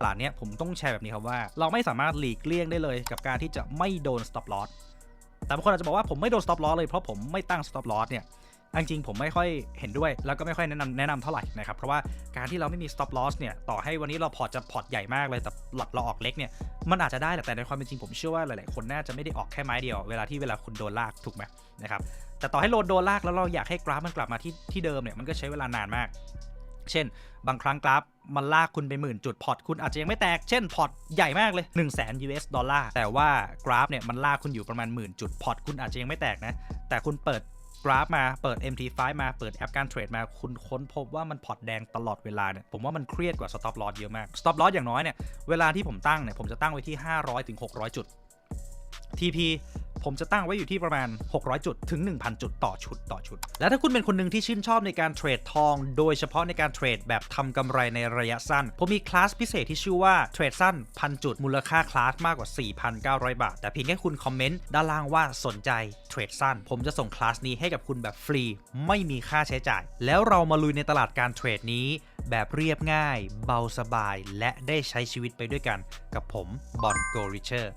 ตลาดเนี้ยผมต้องแชร์แบบนี้ครับว่า เราไม่สามารถหลีกเลี่ยงได้เลยกับการที่จะไม่โดน stop loss แต่บางคนอาจจะบอกว่าผมไม่โดน stop loss เลยเพราะผมไม่ตั้ง stop loss เนี่ยอันจริงผมไม่ค่อยเห็นด้วย แล้วก็ไม่ค่อยแนะนำแนะนำเท่าไหร่นะครับ เพราะว่าการที่เราไม่มี stop loss เนี่ย ต่อให้วันนี้เราพอร์ตจะพอร์ตใหญ่มากเลยแต่หลักเราออกเล็กเนี่ย มันอาจจะได้แหละแต่ในความเป็นจริงผมเชื่อว่าหลาย ๆ คนน่าจะไม่ได้ออกแค่ไม้เดียว เวลาที่เวลาคุณโดนลากถูกไหมนะครับ แต่ต่อให้โดนโดนลากแล้วเราอยากให้กราฟมันกลับมาที่ที่เดิมเนี่ย มันก็ใช้เวลานานมาก เช่น บางครั้งกราฟ มันลากคุณไปหมื่นจุดพอร์ตคุณอาจจะยังไม่แตก เช่นพอร์ตใหญ่มากเลย 1 0 0 0 0แสน US ดอลลาร์ แต่ว่ากราฟเนี่ยมันลากคุณอยู่ประมาณหมื่นจุดพอร์ตคุณอาจจะยังไม่แตกนะ แต่คุณเปิดกราฟมาเปิด MT5 มาเปิดแอปการเทรดมาคุณค้นพบว่ามันพอร์ตแดงตลอดเวลาเนี่ยผมว่ามันเครียดกว่า stop loss เยอะมาก stop loss อย่างน้อยเนี่ยเวลาที่ผมตั้งเนี่ยผมจะตั้งไว้ที่ 500ถึง600 จุด TP ผมจะตั้งไว้อยู่ที่ประมาณ 600 จุดถึง 1,000 จุดต่อชุดต่อชุด และถ้าคุณเป็นคนหนึ่งที่ชื่นชอบในการเทรดทอง โดยเฉพาะในการเทรดแบบทำกำไรในระยะสั้น ผมมีคลาสพิเศษที่ชื่อว่าเทรดสั้นพันจุดมูลค่าคลาสมากกว่า 4,900 บาท แต่เพียงแค่คุณคอมเมนต์ด้านล่างว่าสนใจเทรดสั้น ผมจะส่งคลาสนี้ให้กับคุณแบบฟรี ไม่มีค่าใช้จ่าย แล้วเรามาลุยในตลาดการเทรดนี้ แบบเรียบง่าย เบาสบาย และได้ใช้ชีวิตไปด้วยกัน กับผมบอลโกริเชอร์